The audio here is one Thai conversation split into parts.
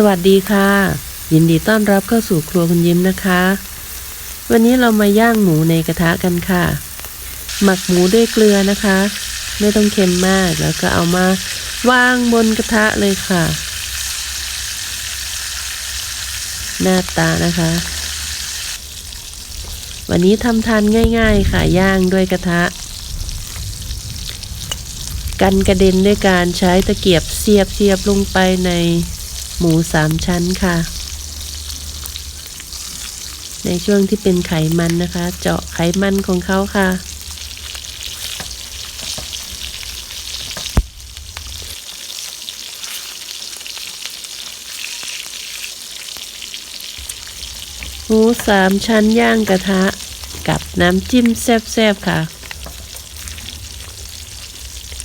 สวัสดีค่ะ ยินดีต้อนรับเข้าสู่ครัวคุณยิ้มนะคะ วันนี้เรามาย่างหมูในกระทะกันค่ะ หมักหมูด้วยเกลือนะคะ ไม่ต้องเค็มมากแล้วก็เอามาวางบนกระทะเลยค่ะ หน้าตานะคะ วันนี้ทำทานง่าย ๆ ค่ะย่างด้วยกระทะ กันกระเด็นด้วยการใช้ตะเกียบเสียบเสียบลงไปใน หมูสามชั้นค่ะ ในช่วงที่เป็นไขมันนะคะ เจาะไขมันของเขาค่ะหมูสามชั้นย่างกระทะกับน้ำจิ้มแซ่บๆค่ะ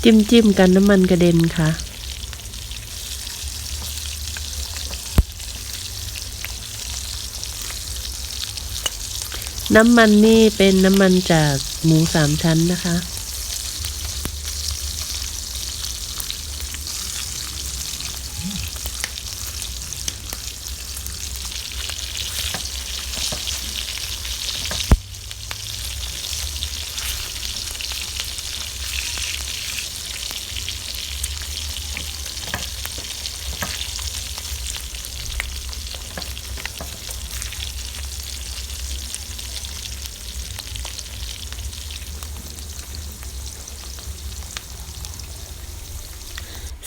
จิ้มจิ้มๆกันน้ำมันกระเด็นค่ะ น้ำมันนี่เป็นน้ำมันจากหมูสามชั้นนะคะ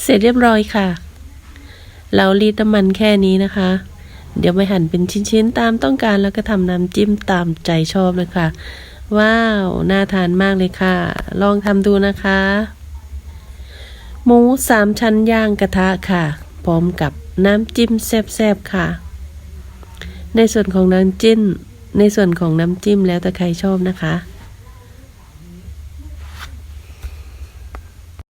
เสร็จเรียบร้อยค่ะ เรารีดน้ำมันแค่นี้นะคะ เดี๋ยวไปหั่นเป็นชิ้นๆ ตามต้องการแล้วก็ทำน้ำจิ้มตามใจชอบเลยค่ะ ว้าว น่าทานมากเลยค่ะ ลองทำดูนะคะ หมูสามชั้นย่างกระทะค่ะ พร้อมกับน้ำจิ้มแซ่บๆค่ะ ในส่วนของน้ำจิ้มในส่วนของน้ำจิ้มแล้วแต่ใครชอบนะคะ